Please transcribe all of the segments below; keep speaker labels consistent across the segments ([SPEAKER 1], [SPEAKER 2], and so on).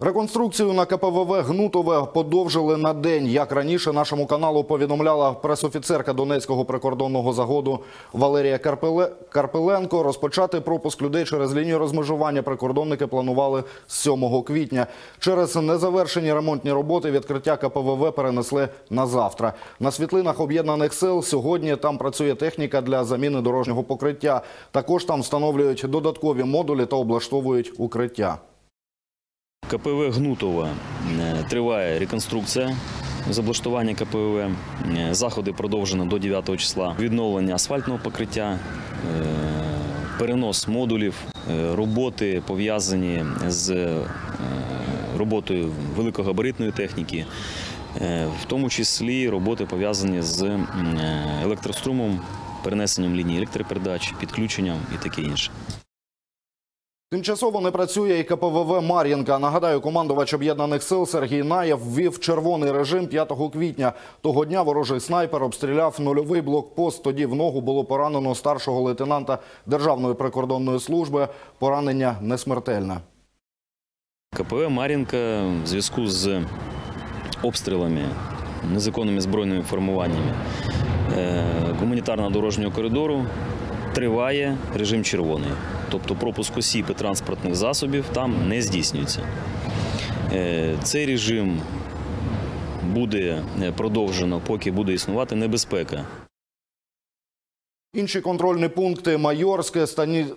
[SPEAKER 1] Реконструкцію на КПВВ Гнутове подовжили на день. Як раніше нашому каналу повідомляла пресофіцерка Донецького прикордонного загоду Валерія Карпеле- Карпеленко, розпочати пропуск людей через лінію розмежування прикордонники планували з 7 квітня. Через незавершені ремонтні роботи відкриття КПВВ перенесли на завтра. На світлинах об'єднаних сил сьогодні там працює техніка для заміни дорожнього покриття. Також там встановлюють додаткові модулі та облаштовують укриття.
[SPEAKER 2] КПВ Гнутова е, триває реконструкція з облаштування КПВ. Е, Заходи продовжено до 9 числа. Відновлення асфальтного покриття, е, перенос модулів, роботи пов'язані з роботою великогабаритної техніки, в тому числі роботи пов'язані з електрострумом, перенесенням лінії електропередач, підключенням і таке інше.
[SPEAKER 1] Тимчасово не працює і КПВВ Мар'їнка. Нагадаю, командувач об'єднаних сил Сергій Наєв ввів червоний режим 5 квітня. Того дня ворожий снайпер обстріляв нульовий блокпост. Тоді в ногу було поранено старшого лейтенанта Державної прикордонної служби. Поранення несмертельне.
[SPEAKER 2] КПВ Мар'їнка в зв'язку з обстрілами, незаконними збройними формуваннями е, гуманітарного дорожнього коридору триває режим червоний. Тобто пропуск осіб і транспортних засобів там не здійснюється. Е, Цей режим буде е, продовжено, поки буде існувати небезпека
[SPEAKER 1] Інші контрольні пункти Майорське,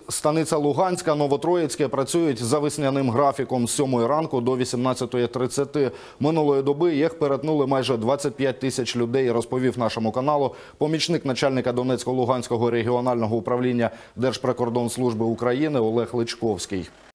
[SPEAKER 1] Станиця Луганська, Новотроїцьке працюють за весняним графіком з 7 ранку до 18.30. Минулої доби їх перетнули майже 25 тисяч людей, розповів нашому каналу помічник начальника Донецько-Луганського регіонального управління Держприкордонслужби України Олег Личковський.